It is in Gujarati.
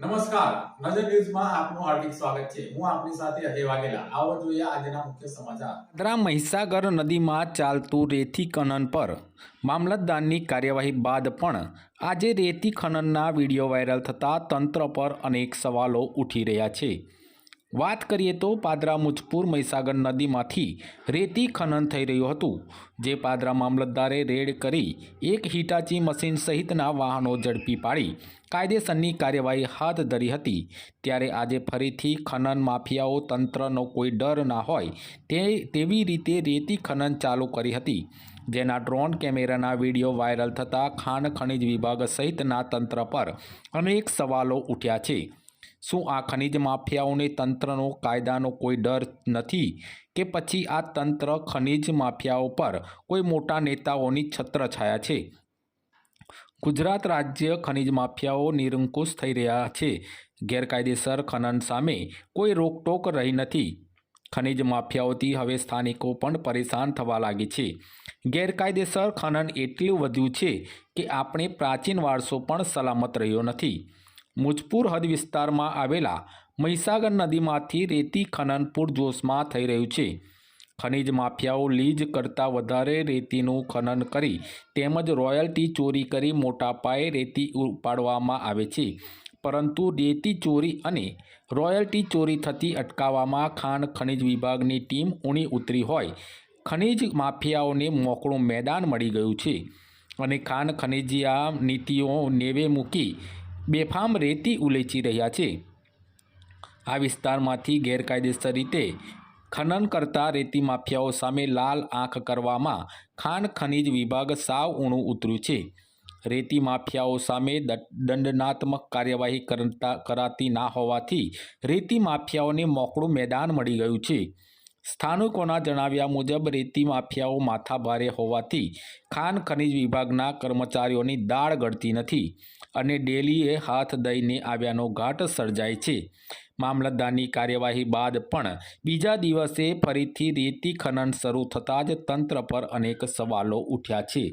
નમસ્કાર. નજર ન્યૂઝમાં આપનું હાર્દિક સ્વાગત છે. હું આપની સાથે અજય વાઘેલા. આવો જોઈએ આજના મુખ્ય સમાચાર. પાદરા મહીસાગર નદીમાં ચાલતું રેતી ખનન પર મામલતદારની કાર્યવાહી બાદ પણ આજે રેતી ખનનના વીડિયો વાયરલ થતાં તંત્ર પર અનેક સવાલો ઉઠી રહ્યા છે. વાત કરીએ તો પાદરા મુજપુર મહીસાગર નદીમાંથી રેતી ખનન થઈ રહ્યું હતું, જે પાદરા મામલતદારે રેડ કરી એક હિટાચી મશીન સહિતના વાહનો ઝડપી પાડી, કાયદેસરની કાર્યવાહી હાથ ધરી હતી. ત્યારે આજે ફરીથી ખનન માફિયાઓ તંત્રનો કોઈ ડર ના હોય તે, તેવી રીતે રેતી ખનન ચાલુ કરી હતી, જેના ડ્રોન કેમેરાના વીડિયો વાયરલ થતાં ખાણ ખનિજ વિભાગ સહિતના તંત્ર પર અનેક સવાલો ઉઠ્યા છે. શું આ ખનિજ માફિયાઓને તંત્રનો કાયદાનો કોઈ ડર નથી કે પછી આ તંત્ર ખનિજ માફિયાઓ પર કોઈ મોટા નેતાઓની છત્રછાયા છે? ગુજરાત રાજ્ય ખનિજ માફિયાઓ નિરંકુશ થઈ રહ્યા છે. ગેરકાયદેસર ખનન સામે કોઈ રોકટોક રહી નથી. ખનિજ માફિયાઓથી હવે સ્થાનિકો પણ પરેશાન થવા લાગી છે. ગેરકાયદેસર ખનન એટલું વધ્યું છે કે આપણે પ્રાચીન વારસો પણ સલામત રહ્યો નથી. મુજપુર હદ વિસ્તારમાં આવેલા મહીસાગર નદીમાંથી રેતી ખનન પૂરજોશમાં થઈ રહ્યું છે. ખનિજ માફિયાઓ લીજ કરતાં વધારે રેતીનું ખનન કરી તેમજ રોયલ્ટી ચોરી કરી મોટા પાયે રેતી ઉપાડવામાં આવે છે. પરંતુ રેતી ચોરી અને રોયલ્ટી ચોરી થતી અટકાવવામાં ખાણ ખનિજ વિભાગની ટીમ ઊણી ઉતરી હોય. ખનિજ માફિયાઓને મોકળું મેદાન મળી ગયું છે અને ખાણ ખનિજિયા નીતિઓ નેવે મૂકી બેફામ રેતી ઉલેચી રહ્યા છે. આ વિસ્તારમાંથી ગેરકાયદેસર રીતે ખનન કરતા રેતી માફિયાઓ સામે લાલ આંખ કરવામાં ખાણ ખનિજ વિભાગ સાવ ઊણું ઉતર્યું છે. રેતી માફિયાઓ સામે દંડનાત્મક કાર્યવાહી કરતા, કરાતી ના હોવાથી રેતી માફિયાઓને મોકળું મેદાન મળી ગયું છે. સ્થાનિકોના જણાવ્યા મુજબ રેતી માફિયાઓ માથાભારે હોવાથી ખાન ખનિજ વિભાગના કર્મચારીઓની દાળ ગળતી નથી અને ડેલીએ હાથ દઈને આવ્યાનો ઘાટ સર્જાય છે. મામલતદારની કાર્યવાહી બાદ પણ બીજા દિવસે ફરીથી રેતી ખનન શરૂ થતાં જ તંત્ર પર અનેક સવાલો ઉઠ્યા છે.